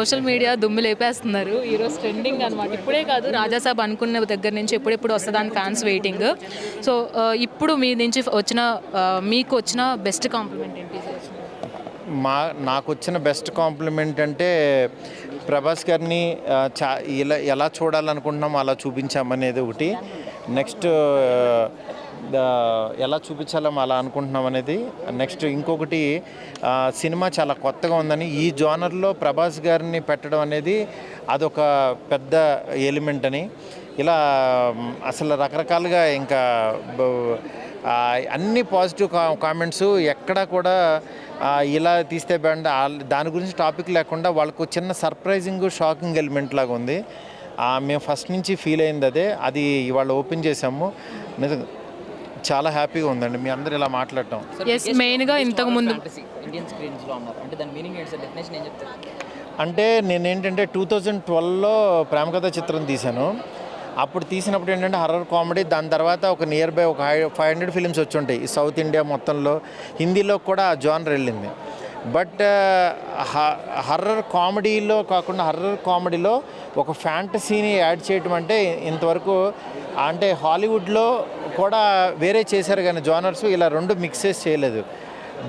Social media దుమ్ము లేపేస్తున్నారు. ఈరోజు trending అనమాట ఇప్పుడే కాదు రాజాసాబ్ అనుకున్న దగ్గర నుంచి ఎప్పుడెప్పుడు వస్తుందని ఫ్యాన్స్ వెయిటింగ్ సో ఇప్పుడు మీ నుంచి వచ్చిన మీకు వచ్చిన బెస్ట్ కాంప్లిమెంట్ ఏంటి? మా నాకు వచ్చిన బెస్ట్ కాంప్లిమెంట్ అంటే ప్రభాస్ గారిని చా ఇలా ఎలా చూడాలనుకుంటున్నామో అలా చూపించామనేది ఒకటి. నెక్స్ట్ ఎలా చూపించాలో అలా అనుకుంటున్నాం అనేది. నెక్స్ట్ ఇంకొకటి సినిమా చాలా కొత్తగా ఉందని ఈ జోనర్లో ప్రభాస్ గారిని పెట్టడం అనేది అదొక పెద్ద ఎలిమెంట్ అని. ఇలా అసలు రకరకాలుగా ఇంకా అన్ని పాజిటివ్ కా కామెంట్స్ ఎక్కడా కూడా ఇలా తీస్తే బ్యాండ్ దాని గురించి టాపిక్ లేకుండా వాళ్ళకు చిన్న సర్ప్రైజింగ్ షాకింగ్ ఎలిమెంట్ లాగా ఉంది. మేము ఫస్ట్ నుంచి ఫీల్ అయింది అదే. అది ఇవాళ ఓపెన్ చేసాము చాలా హ్యాపీగా ఉందండి. మీ అందరు ఇలా మాట్లాడటం. ఎస్ మెయిన్గా ఇంతకు ముందు ఇండియన్ స్క్రీన్స్లో అన్నారు. అంటే దాని మీనింగ్ ఏంటి సార్ డెఫినేషన్ ఏం చెప్తారు? అంటే నేను ఏంటంటే టూ థౌజండ్ ట్వెల్వ్లో ప్రేమకథ చిత్రం తీశాను. అప్పుడు తీసినప్పుడు ఏంటంటే హర్రర్ కామెడీ దాని తర్వాత ఒక నియర్ బై ఒక ఫైవ్ హండ్రెడ్ ఫిలిమ్స్ వచ్చి ఉంటాయి. సౌత్ ఇండియా మొత్తంలో. హిందీలో కూడా ఆ జానర్ వెళ్ళింది. బట్ హర్రర్ కామెడీలో కాకుండా హర్రర్ కామెడీలో ఒక ఫ్యాంటసీని యాడ్ చేయటం అంటే ఇంతవరకు అంటే హాలీవుడ్లో కూడా వేరే చేశారు కానీ జోనర్స్ ఇలా రెండు మిక్సెస్ చేయలేదు.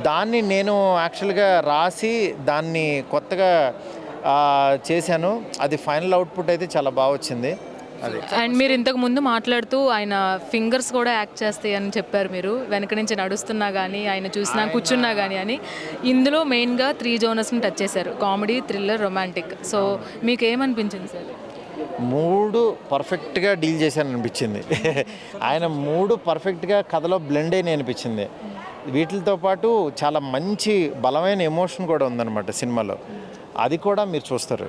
దాన్ని నేను యాక్చువల్గా రాసి దాన్ని కొత్తగా చేశాను. అది ఫైనల్ అవుట్పుట్ అయితే చాలా బాగా వచ్చింది. అండ్ మీరు ఇంతకు ముందు మాట్లాడుతూ ఆయన ఫింగర్స్ కూడా యాక్ట్ చేస్తాయి అని చెప్పారు మీరు. వెనక నుంచి నడుస్తున్నా కానీ ఆయన చూసినా కూర్చున్నా కానీ అని. ఇందులో మెయిన్గా త్రీ జోనర్స్ని టచ్ చేశారు. కామెడీ థ్రిల్లర్ రొమాంటిక్ సో మీకు ఏమనిపించింది సార్? మూడు పర్ఫెక్ట్గా డీల్ చేశాను అనిపించింది ఆయన మూడు పర్ఫెక్ట్గా కథలో బ్లెండ్ అయిన అనిపించింది. వీటితో పాటు చాలా మంచి బలమైన ఎమోషన్ కూడా ఉందన్నమాట సినిమాలో. అది కూడా మీరు చూస్తారు.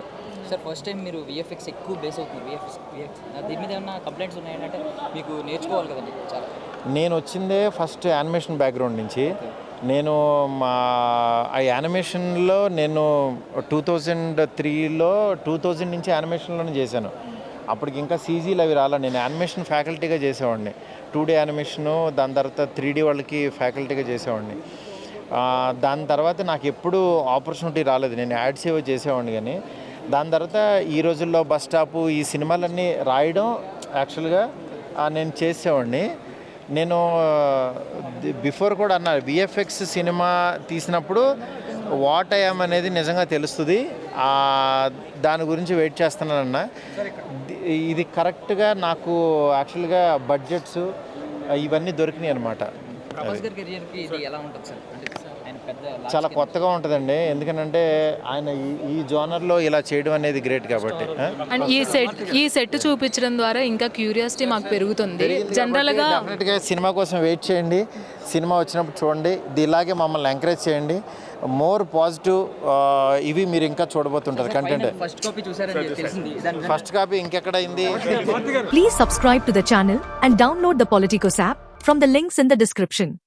సార్ ఫస్ట్ టైం మీరు విఎఫ్ఎక్స్ ఎక్కువ బేస్ అవుతున్నారు విఎఫ్ఎక్స్ విఎఫ్ఎక్స్ దీని మీద ఏమన్నా కంప్లైంట్స్ ఉన్నాయంటే మీకు నేర్చుకోవాలి కదండి చాలా. నేను వచ్చిందే ఫస్ట్ యానిమేషన్ బ్యాక్గ్రౌండ్ నుంచి. నేను మా ఆ యానిమేషన్లో నేను టూ థౌజండ్ త్రీలో టూ థౌజండ్ నుంచి యానిమేషన్లోనే చేశాను. అప్పటికి ఇంకా సీజీలు అవి రాలా నేను యానిమేషన్ ఫ్యాకల్టీగా చేసేవాడిని. టూ డీ యానిమేషను దాని తర్వాత త్రీ డీ వాళ్ళకి ఫ్యాకల్టీగా చేసేవాడిని. దాని తర్వాత నాకు ఎప్పుడు ఆపర్చునిటీ రాలేదు. నేను యాడ్స్ ఏవో చేసేవాడిని కానీ దాని తర్వాత ఈ రోజుల్లో బస్ స్టాపు ఈ సినిమాలన్నీ రాయడం యాక్చువల్గా నేను చేసేవాడిని. నేను బిఫోర్ కూడా అన్నా విఎఫ్ఎక్స్ సినిమా తీసినప్పుడు వాట్ అయ్యాం అనేది నిజంగా తెలుస్తుంది. దాని గురించి వెయిట్ చేస్తున్నానన్న. ఇది కరెక్ట్గా నాకు యాక్చువల్గా బడ్జెట్స్ ఇవన్నీ దొరికినాయి అనమాట చాలా కొత్తగా ఉంటుందండి. ఎందుకనంటే ఆయన ఈ- ఈ జోనర్లో ఇలా చేయడం అనేది గ్రేట్ కాబట్టి? అండ్ ఈ సెట్ ఈ సెట్ చూపించడం ద్వారా ఇంకా క్యూరియాసిటీ మాకు పెరుగుతుంది. జనరల్గా డెఫినెట్గా సినిమా కోసం వెయిట్ చేయండి. సినిమా వచ్చినప్పుడు చూడండి. ఇది ఇలాగే మమ్మల్ని ఎంకరేజ్ చేయండి. మోర్ పాజిటివ్ ఇవి మీరు ఇంకా చూడబోతుంటారు కంటెంట్ ఫస్ట్ కాపీ చూసారని తెలిసింది. దాని ఫస్ట్ కాపీ ఇంకెక్కడ అయింది Please subscribe to the channel and download the Politicos app from the links in the description.